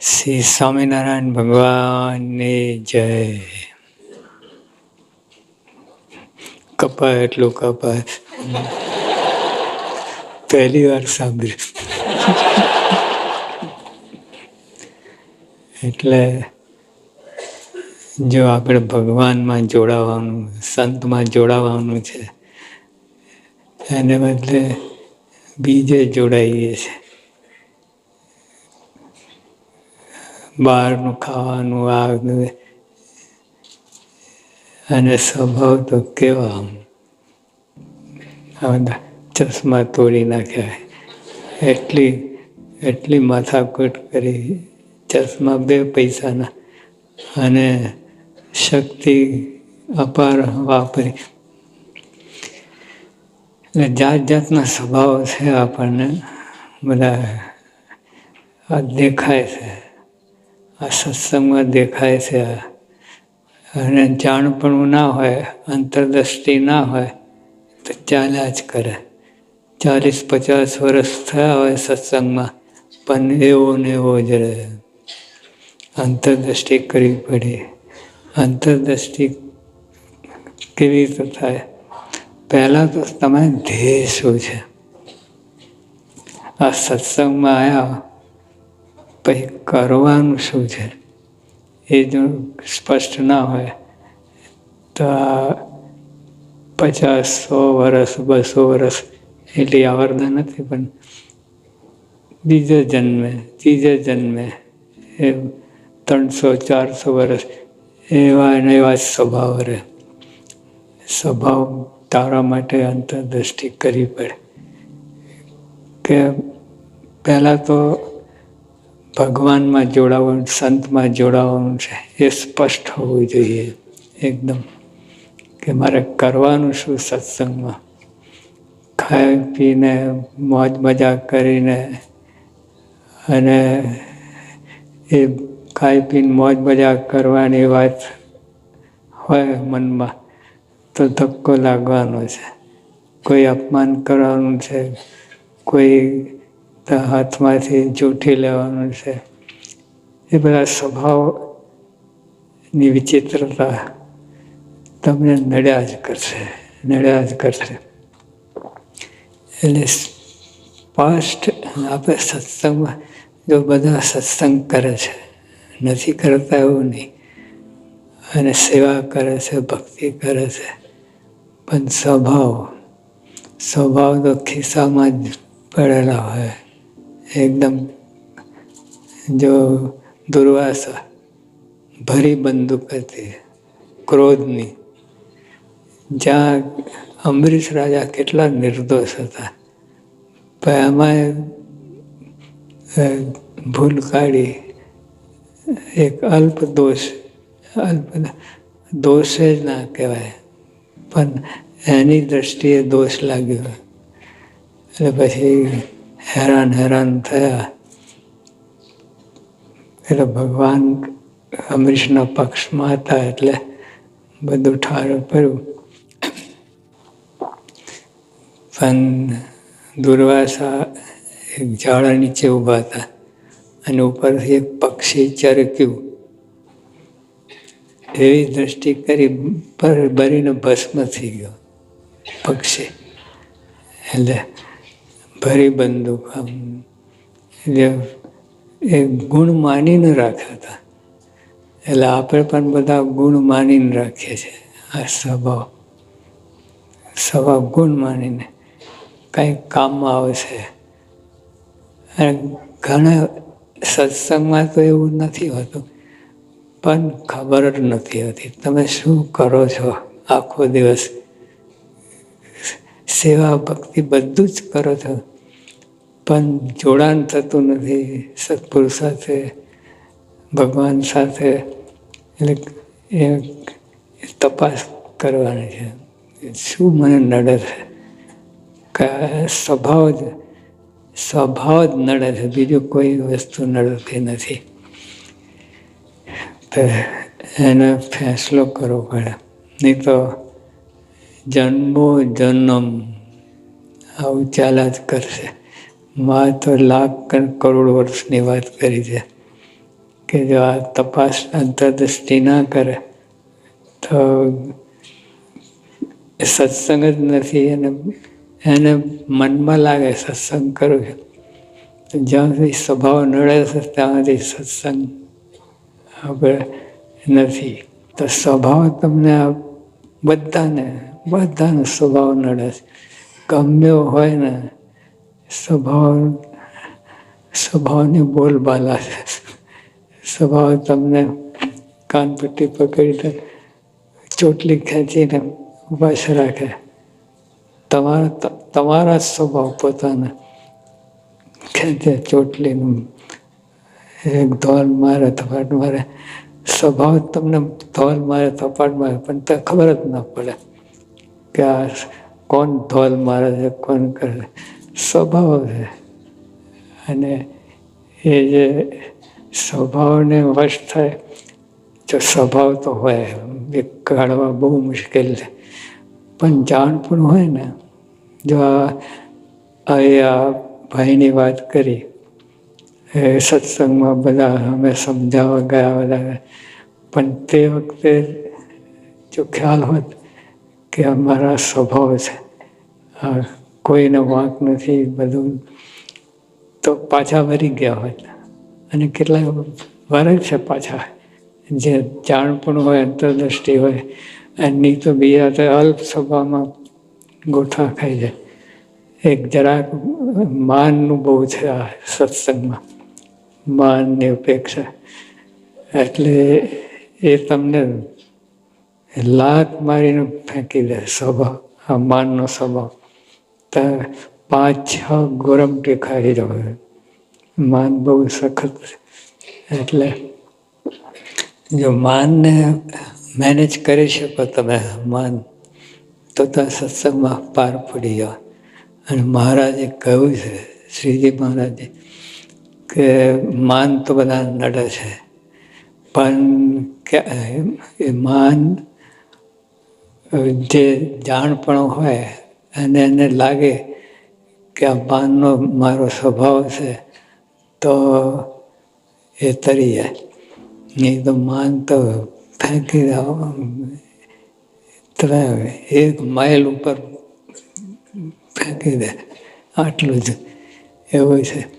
શ્રી સ્વામિનારાયણ ભગવાનની જય. કપાય એટલું કપાય પહેલી વાર સાંભળ્યું. એટલે જો આપણે ભગવાનમાં જોડાવાનું, સંતમાં જોડાવાનું છે, એને બદલે બીજે જોડાઈએ છે બહારનું ખાવાનું આ અને સ્વભાવ તો કેવા આમ. ચશ્મા તોડી નાખ્યા. એટલી એટલી માથાકૂટ કરી ચશ્મા બે પૈસાના. અને શક્તિ અપાર વાપરી. એટલે જાત જાતના સ્વભાવ છે આપણને. બધા દેખાય છે. આ સત્સંગમાં દેખાય છે. અને જાણપણું ના હોય, અંતરદ્રષ્ટિ ના હોય, તો ચાલ્યા જ કરે. ચાલીસ પચાસ વર્ષ થયા હોય સત્સંગમાં, પણ એવો ને એવો જ રહે. અંતરદ્રષ્ટિ કરવી પડે. અંતરદ્રષ્ટિ કેવી રીતે થાય? પહેલાં તો તમે ધ્યેય શું છે? આ સત્સંગમાં આવ્યા પછી કરવાનું શું છે? એ જો સ્પષ્ટ ના હોય, તો આ પચાસ સો વર્ષ બસો વર્ષ એટલી આવરદા નથી, પણ બીજા જન્મે, ત્રીજા જન્મે એ ત્રણસો, ચારસો વર્ષ એવા અને એવા સ્વભાવ રહે. સ્વભાવ તારા માટે અંતરદ્રષ્ટિ કરવી પડે. કે પહેલાં તો ભગવાનમાં જોડાવાનું, સંતમાં જોડાવાનું છે. એ સ્પષ્ટ હોવું જોઈએ. એકદમ. કે મારે કરવાનું શું સત્સંગમાં? ખાઈ પીને, મોજ મજા કરીને અને એ ખાઈ પીને, મોજ મજા કરવાની વાત હોય મનમાં, તો ધક્કો લાગવાનો છે. કોઈ અપમાન કરવાનું છે. કોઈ હાથમાંથી જૂઠી લેવાનું છે. એ બધા સ્વભાવની વિચિત્રતા તમને નડ્યા જ કરશે, નડ્યા જ કરશે. એટલે પાસ્ટ આપણે સત્સંગમાં જો બધા સત્સંગ કરે છે, નથી કરતા એવું નહીં. અને સેવા કરે છે, ભક્તિ કરે છે. પણ સ્વભાવ સ્વભાવ તો ખિસ્સામાં જ પડેલા હોય. એકદમ જો દુર્વાસા ભરી બંદૂક હતી ક્રોધની જ્યાં અમરીશ રાજા કેટલા નિર્દોષ હતા પણ એમાં ભૂલ કાઢી એક અલ્પ દોષ અલ્પ દોષે જ ના કહેવાય પણ એની દ્રષ્ટિએ દોષ લાગ્યો એટલે પછી હેરાન હેરાન થયા. એટલે ભગવાન અમરીશના પક્ષમાં હતા એટલે બધું ઠારું પડ્યું. પણ દુર્વાસા એક ઝાડા નીચે ઊભા હતા અને ઉપરથી એક પક્ષી ચરક્યું. એવી દ્રષ્ટિ કરી પર ભરીને ભસ્મ થઈ ગયો પક્ષી. એટલે ભરી બંદૂક આમ એ ગુણ માનીને રાખ્યા હતા એટલે આપણે પણ બધા ગુણ માનીને રાખીએ છીએ. આ સ્વભાવ. સ્વભાવ ગુણ માનીને કંઈક કામમાં આવશે અને ઘણા સત્સંગમાં તો એવું નથી હોતું. પણ ખબર જ નથી હોતી. તમે શું કરો છો આખો દિવસ? સેવા ભક્તિ બધું જ કરો છો? પણ જોડાણ થતું નથી સત્પુરુષ સાથે, ભગવાન સાથે. એટલે એ તપાસ કરવાની છે. શું મને નડે છે? સ્વભાવ જ સ્વભાવ જ નડે છે. બીજું કોઈ વસ્તુ નડતી નથી. તો એને ફેંસલો કરવો પડે. નહીં તો જન્મો જન્મ આવું ચાલ્યા જ કરશે. માં તો લાખ કરોડ વર્ષની વાત કરી છે કે જો આ તપાસ અંતરદૃષ્ટિ ના કરે, તો સત્સંગ જ નથી અને એને મનમાં લાગે સત્સંગ કરું છું. તો જ્યાં સુધી સ્વભાવ નડે છે, ત્યાં સુધી સત્સંગ આપણે નથી. તો સ્વભાવ તમને બધાને, બધાનો સ્વભાવ નડે છે. ગમે હોય ને સ્વભાવ, સ્વભાવની બોલબાલા છે. સ્વભાવ તમને કાનપટ્ટી પકડીને ચોટલી ખેંચીને બસ રાખે. તમારા તમારા સ્વભાવ પોતાના ખેંચે ચોટલીનું, એક ધોલ મારે, થપાટ મારે. સ્વભાવ તમને ધોલ મારે, થપાટ મારે, પણ તે ખબર જ ન પડે કે આ કોણ ધોલ મારે છે, કોણ કરે છે. સ્વભાવ છે. અને એ જે સ્વભાવને વશ થાય જો સ્વભાવ તો હોય એ કાઢવા બહુ મુશ્કેલ છે. પણ જાણ પણ હોય ને, જો આ આ ભાઈની વાત કરી, એ સત્સંગમાં બધા અમે સમજાવવા ગયા બધા. પણ તે વખતે જો ખ્યાલ હોત કે અમારા સ્વભાવ છે, આ કોઈને વાંક નથી, બધું. તો પાછા વરી ગયા હોય. અને કેટલા વરે છે પાછા. જે જાણ પણ હોય, અંતરદ્રષ્ટિ હોય એની તો બીજા તો અલ્પ સભામાં ગોઠા ખાઈ જાય. એક જરાક માનનું બહુ છે આ સત્સંગમાં. માનની અપેક્ષા. એટલે એ તમને લાત મારીને ફેંકી દે સ્વભાવ, આ માનનો સ્વભાવ. પાંચ છ ગોરમ ટેખાઈ રહ્યો માન બહુ સખત એટલે જો માનને મેનેજ કરી શકો તમે, માન તો ત્યાં સત્સંગમાં પાર પડી જાઓ અને મહારાજે કહ્યું છે, શ્રીજી મહારાજે, કે માન તો બધા નડે છે. પણ એ માન, જે જાણપણું હોય અને એને લાગે કે આ માનનો મારો સ્વભાવ છે, તો એ તરી જાય. નહીં તો માન તો ફેંકી દો એક માઇલ ઉપર ફેંકી દે. આટલું જ. એવું છે.